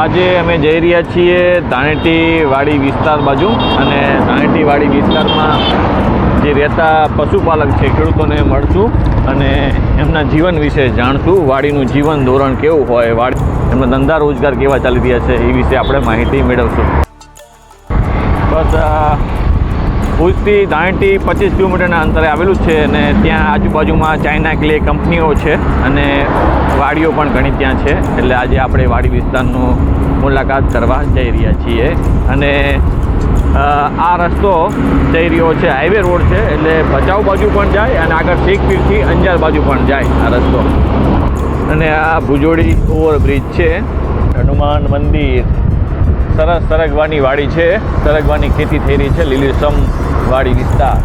આજે અમે જઈ રહ્યા છીએ ધાણેટી વાડી વિસ્તાર બાજુ અને ધાણેટી વાડી વિસ્તારમાં જે રહેતા પશુપાલક છે, ખેડૂતોને મળશું અને એમના જીવન વિશે જાણશું, વાડીનું જીવન ધોરણ કેવું હોય, વાડી એમના ધંધા રોજગાર કેવા ચાલી રહ્યા છે એ વિશે આપણે માહિતી મેળવશું. બસ ભુજથી ધાણેટી પચીસ કિલોમીટરના અંતરે આવેલું છે અને ત્યાં આજુબાજુમાં ચાઇના ક્લે કંપનીઓ છે અને વાડીઓ પણ ઘણી ત્યાં છે. એટલે આજે આપણે વાડી વિસ્તારનું મુલાકાત કરવા જઈ રહ્યા છીએ. અને આ રસ્તો જઈ રહ્યો છે, હાઈવે રોડ છે. એટલે ભચાઉ બાજુ પણ જાય અને આગળ શેખપીરથી અંજાર બાજુ પણ જાય આ રસ્તો. અને આ ભુજોડી ઓવરબ્રિજ છે. હનુમાન મંદિર. સરસ સરગવાની વાડી છે. સરગવાની ખેતી થઈ રહી છે લીલીસમ વાડી વિસ્તાર.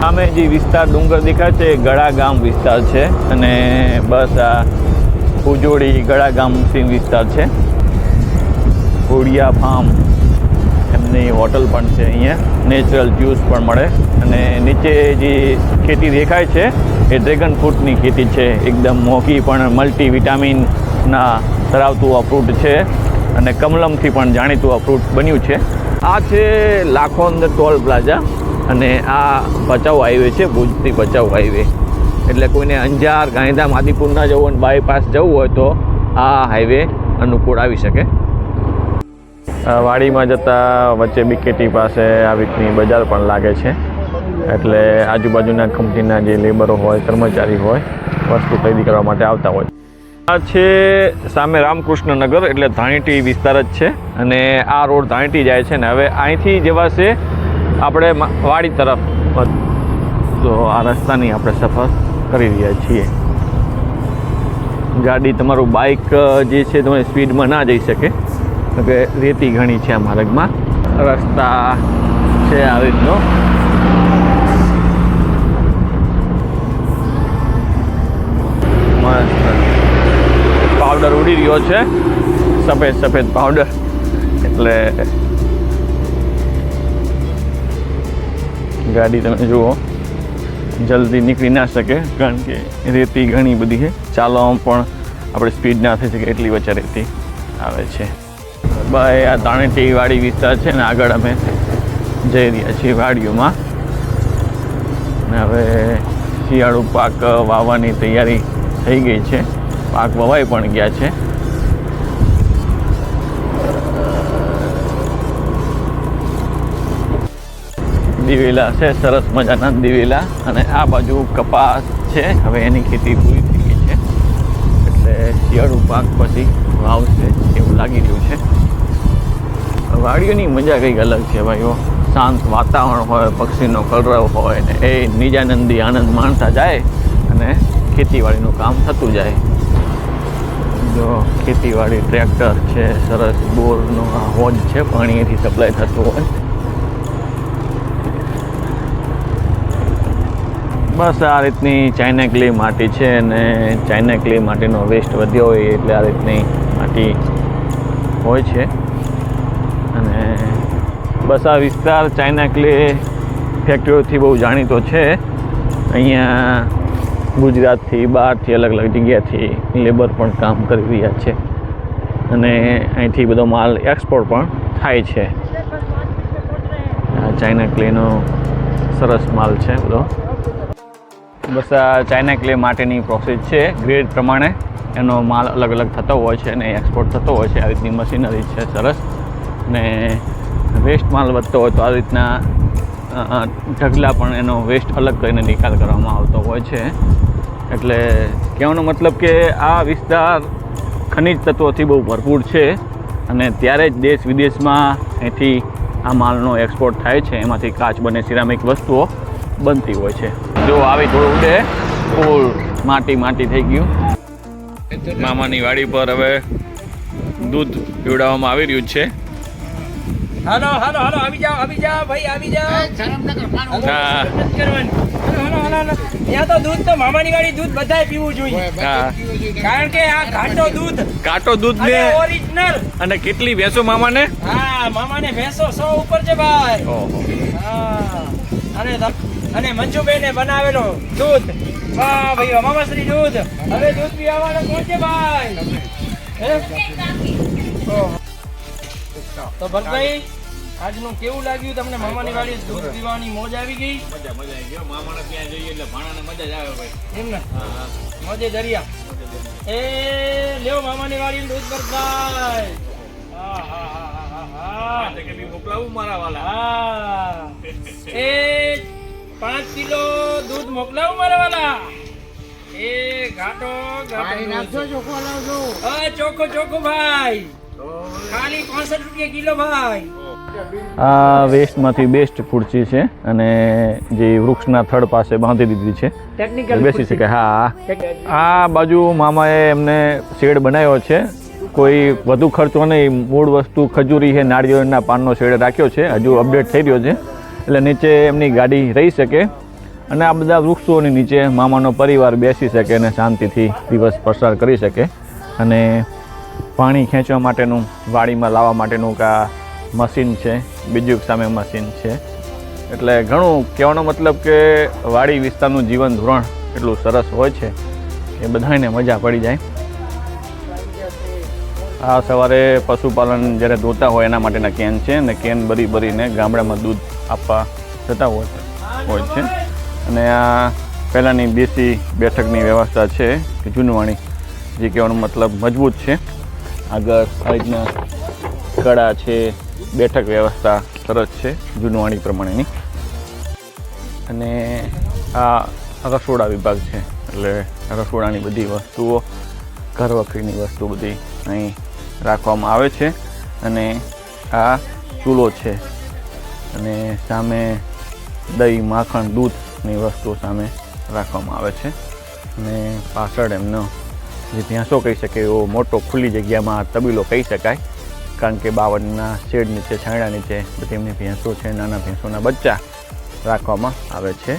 સામે જે વિસ્તાર ડુંગર દેખાય છે એ ગળા ગામ વિસ્તાર છે. અને બસ આ ભુજોડી ગળા ગામ સીમ વિસ્તાર છે. ઘોડિયા ફાર્મ એમની હોટલ પણ છે અહીંયા. નેચરલ જ્યુસ પણ મળે. અને નીચે જે ખેતી દેખાય છે, એ ડ્રેગન ફ્રૂટની ખેતી છે. એકદમ મોંઘી પણ મલ્ટી વિટામિનના ધરાવતું આ ફ્રૂટ છે. અને કમલમથી પણ જાણીતું આ ફ્રૂટ બન્યું છે. આ છે લાખોંદ ટોલ પ્લાઝા. અને આ ભચાઉ હાઈવે છે, ભુજથી ભચાઉ હાઈવે. એટલે કોઈને અંજાર ગાંધીધામ આદિપુર ના જવું હોય બાયપાસ જવું હોય તો આ હાઈવે અનુકૂળ આવી શકે. વાડીમાં જતા વચ્ચે બીકેટી પાસે આવી રીતની બજાર પણ લાગે છે. એટલે આજુબાજુના કંપનીના જે લેબરો હોય, કર્મચારી હોય, વસ્તુ ખરીદી કરવા માટે આવતા હોય. આ છે સામે રામકૃષ્ણ નગર એટલે ધાણીટી વિસ્તાર જ છે. અને આ રોડ ધાણીટી જાય છે ને, હવે અહીંથી જવાશે આપણે વાડી તરફ. તો આ રસ્તાની આપણે સફર કરી રહ્યા છીએ. ગાડી તમારું બાઇક જે છે તમે સ્પીડમાં ના જઈ શકે. કે રેતી ઘણી છે આ માર્ગમાં. રસ્તા છે આવી રીતનો. પાવડર ઉડી રહ્યો છે. સફેદ સફેદ પાવડર એટલે ગાડી તમે જુઓ. જલ્દી નીકળી ના શકે, કારણ કે રેતી ઘણી બધી છે. ચાલવામાં પણ આપણે સ્પીડ ના થઈ શકે એટલી વચ્ચે રેતી આવે છે. બાય, આ દાણેટી વાડી વિસ્તાર છે ને, આગળ અમે જઈ રહ્યા છીએ વાડીઓમાં. હવે શિયાળુ પાક વાવવાની તૈયારી થઈ ગઈ છે. પાક વવાઈ પણ ગયા છે. દિવેલા છે, સરસ મજાના દિવેલા અને આ બાજુ કપાસ છે, હવે એની ખેતી પૂરી થઈ ગઈ છે. એટલે શિયાળુ પાક પછી વાવશે એવું લાગી રહ્યું છે. વાડીઓની મજા કંઈક અલગ છે ભાઈઓ. શાંત વાતાવરણ હોય, પક્ષીનો કલરવ હોય ને એ નિજાનંદી આનંદ માણતા જાય અને ખેતીવાડીનું કામ થતું જાય. જો ખેતીવાડી ટ્રેક્ટર છે, સરસ બોરનો હોજ છે, પાણી અહીંથી સપ્લાય થતું હોય. બસ આ રીતની ચાઇના ક્લે માટી છે અને ચાઇના ક્લે માટીનો વેસ્ટ વધ્યો હોય એટલે આ રીતની માટી હોય છે. અને બસ આ વિસ્તાર ચાઇના ફેક્ટરીઓથી બહુ જાણીતો છે. અહીંયા ગુજરાતથી બહારથી અલગ અલગ જગ્યાથી લેબર પણ કામ કરી રહ્યા છે. અને અહીંથી બધો માલ એક્સપોર્ટ પણ થાય છે. ચાઇના ક્લેનો સરસ માલ છે બધો. બસ આ ચાઇના ક્લે માટેની પ્રોસેસ છે. ગ્રેડ પ્રમાણે એનો માલ અલગ અલગ થતો હોય છે અને એક્સપોર્ટ થતો હોય છે. આ રીતની મશીનરી છે સરસ. ને વેસ્ટ માલ વધતો હોય તો આ રીતના ઢગલા પણ એનો વેસ્ટ અલગ કરીને નિકાલ કરવામાં આવતો હોય છે. એટલે કહેવાનો મતલબ કે આ વિસ્તાર ખનિજ તત્વોથી બહુ ભરપૂર છે અને ત્યારે જ દેશ વિદેશમાં અહીંથી આ માલનો એક્સપોર્ટ થાય છે. એમાંથી કાચ બને સિરામિક વસ્તુઓ બનતી હોય છે. જો આવી થોડું ઉડે ફૂલ માટી માટી થઈ ગયું. મામાની વાડી પર હવે દૂધ પીવડાવવામાં આવી રહ્યું છે. હાલો હાલો હાલો આવી જાઓ આવી જાઓ ભાઈ આવી જાઓ. હા. નથી કરવાની. હાલો, હાલો, હાલો, હાલો. ત્યાં તો દૂધ તો મામાની વાળી દૂધ બધાય પીવું જોઈએ. હા. કારણ કે આ ઘાટો દૂધ કાટો દૂધ અને ને ઓરિજિનલ અને કેટલી ભેંસો મામાને? હા મામાને ભેંસો સો ઉપર છે ભાઈ. ઓહો. હા. અને અને મંજુબેને બનાવેલો દૂધ. વાહ ભાઈ અમામાશ્રી મામાશ્રી દૂધ. હવે દૂધ પીવાવાળો કોણ છે ભાઈ? તો ભરતભાઈ આજનું કેવું લાગ્યું તમને? મામાની વાડી દૂધ પીવાની મોજ આવી ગઈ? મજા મજા આવી ગયો મામાને ત્યાં જઈએ એટલે ભાણાને મજા જ આવે ભાઈ. એમ ને? મોજે દરિયા એ લેવો મામાની વાડી દૂધ ભરતભાઈ. હા હા હા હા હા મોકલાવું મારા વાલા. હા. એ પાંચ કિલો દૂધ મોકલાવું મારા વાલા? એ ઘાટો. હા ચોખ્ખો ચોખ્ખો ભાઈ. ખાલી પાંસઠ રૂપિયા કિલો ભાઈ. આ વેસ્ટમાંથી બેસ્ટ ખુરશી છે અને જે વૃક્ષના થડ પાસે બાંધી દીધી છે. ટેકનિકલ બેસી શકે હા આ બાજુ મામાએ એમને શેડ બનાવ્યો છે. કોઈ વધુ ખર્ચો નહીં. મૂળ વસ્તુ ખજૂરી છે નાળિયેરના પાનનો શેડ રાખ્યો છે. હજુ અપડેટ થઈ રહ્યો છે. એટલે નીચે એમની ગાડી રહી શકે. અને આ બધા વૃક્ષોની નીચે મામાનો પરિવાર બેસી શકે અને શાંતિથી દિવસ પસાર કરી શકે. અને પાણી ખેંચવા માટેનું, વાડીમાં લાવવા માટેનું કા મશીન છે. બીજું સામે મશીન છે. એટલે ઘણું કહેવાનો મતલબ કે વાડી વિસ્તારનું જીવન ધોરણ એટલું સરસ હોય છે એ બધાને મજા પડી જાય. આ સવારે પશુપાલન જ્યારે ધોતા હોય એના માટેના કેન છે અને કેન ભરી ભરીને ગામડામાં દૂધ આપવા જતા હોય હોય છે. અને આ પહેલાંની બેસી બેઠકની વ્યવસ્થા છે કે જૂનવાણી, જે કહેવાનો મતલબ મજબૂત છે. આગળ આ રીતના કળા છે, બેઠક વ્યવસ્થા સરસ છે, જૂનવાણી પ્રમાણેની. અને આ રસોડા વિભાગ છે, એટલે રસોડાની બધી વસ્તુઓ, ઘર વખરીની વસ્તુ બધી અહીં રાખવામાં આવે છે અને આ ચૂલો છે. અને સામે દહીં, માખણ દૂધની વસ્તુઓ સામે રાખવામાં આવે છે. અને પાછળ એમનો જે ભેંસો કહી શકે એવો મોટો ખુલ્લી જગ્યામાં તબીલો કહી શકાય. કારણ કે બાવળના શેડ નીચે, છાંયડા નીચે બધી એમની ભેંસો છે, નાના ભેંસોના બચ્ચા રાખવામાં આવે છે.